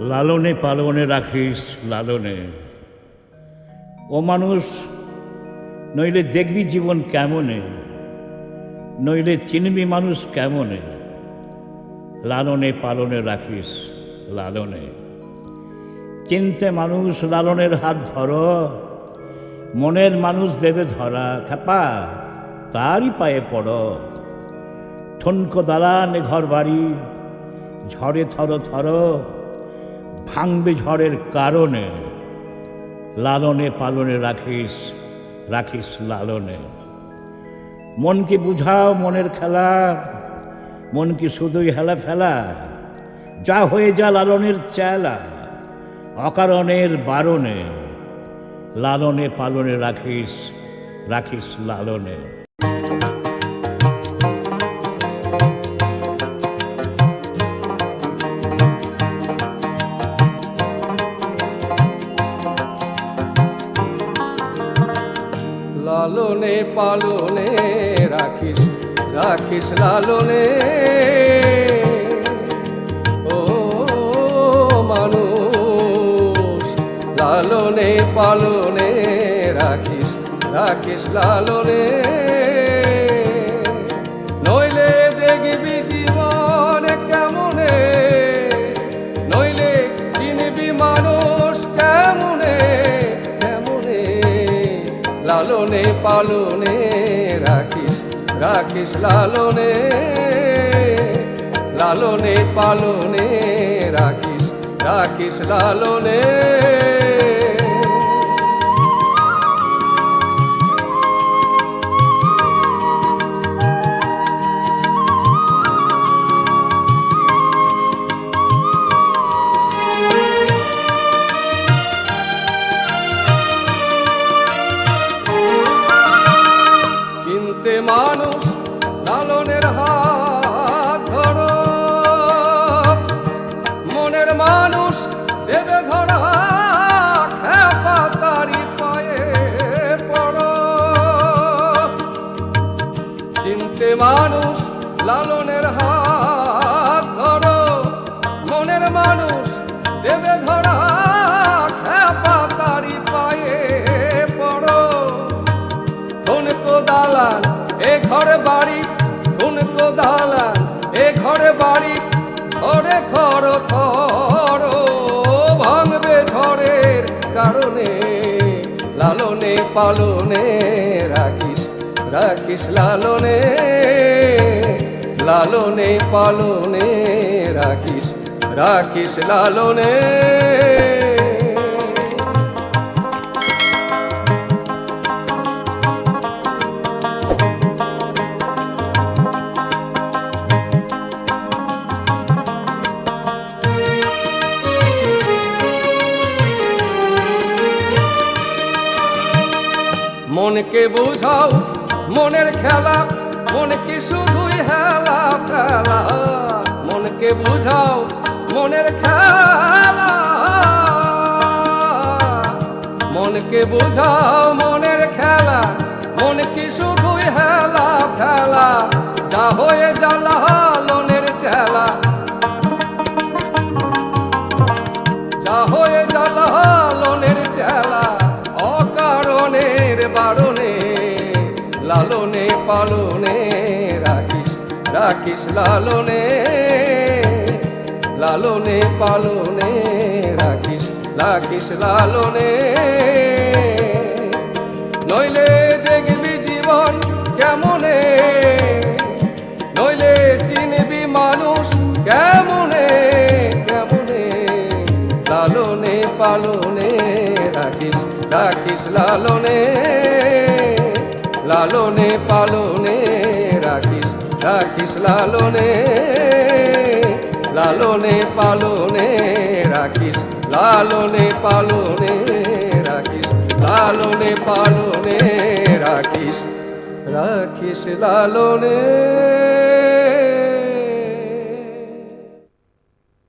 লালনে পালনে রাখিস, লালনে। ও মানুষ, নইলে দেখবি জীবন কেমনে? নইলে চিনবি মানুষ কেমনে? লালনে পালনে রাখিস, লালনে। চিনতে মানুষ লালনের হাত ধর, মনের মানুষ দেবে ধরা, খাপা, তারই পায়ে পড়। ঠনকো দালানে ঘর বাড়ি ঝড়ে থর থর ভাঙবে ঝড়ের কারণে। লালনে পালনে রাখিস রাখিস লালনে। মনকে বুঝাও মনের খেলা মন কি শুধুই হেলা ফেলা। যা হয়ে যা লালনের চেলা, অকারণের বারণে। লালনে পালনে রাখিস রাখিস লালনে। লালনে পালনে রাখিস রাখিস লালনে। ও মানুষ লালনে পালনে রাখিস রাখিস লালনে। পালনে রাখিস রাখিস লালনে লালনে পালনে রাখিস রাখিস লালনে। চিনতে মানুষ লালনের হাত ধরো। মনের মানুষ দেবে ধরা তারি পায়ে পড়ো। কো দালান এ ঘরে বাড়ি। কোন কো দালান এ ঘরে বাড়ি। ঘরে খর খর ভাঙবে ঝড়ের কারণে, লালনে পালনে রাখিস রাখিস লালনে লালনে পালনে রাখিস রাখিস লালনে। মনকে বুঝাও মনের খেলা, মন কি শুধুই হেলা ফেলা? মনকে বুঝাও, মনের খেলা। মনকে বুঝাও, মনের খেলা, মন কি শুধুই হেলা ফেলা? যা হয়ে রাখিস লালনে লালনে পালনে, রাখিস রাখিস লালনে। নইলে দেখবি জীবন কেমনে, নইলে চিনবি মানুষ কেমনে কেমনে। লালনে পালনে, রাখিস রাখিস লালনে লালনে পালনে। রাখিস লালনে লালনে পালনে রাখিস লালনে পালনে রাখিস লালনে পালনে রাখিস রাখিস লালনে।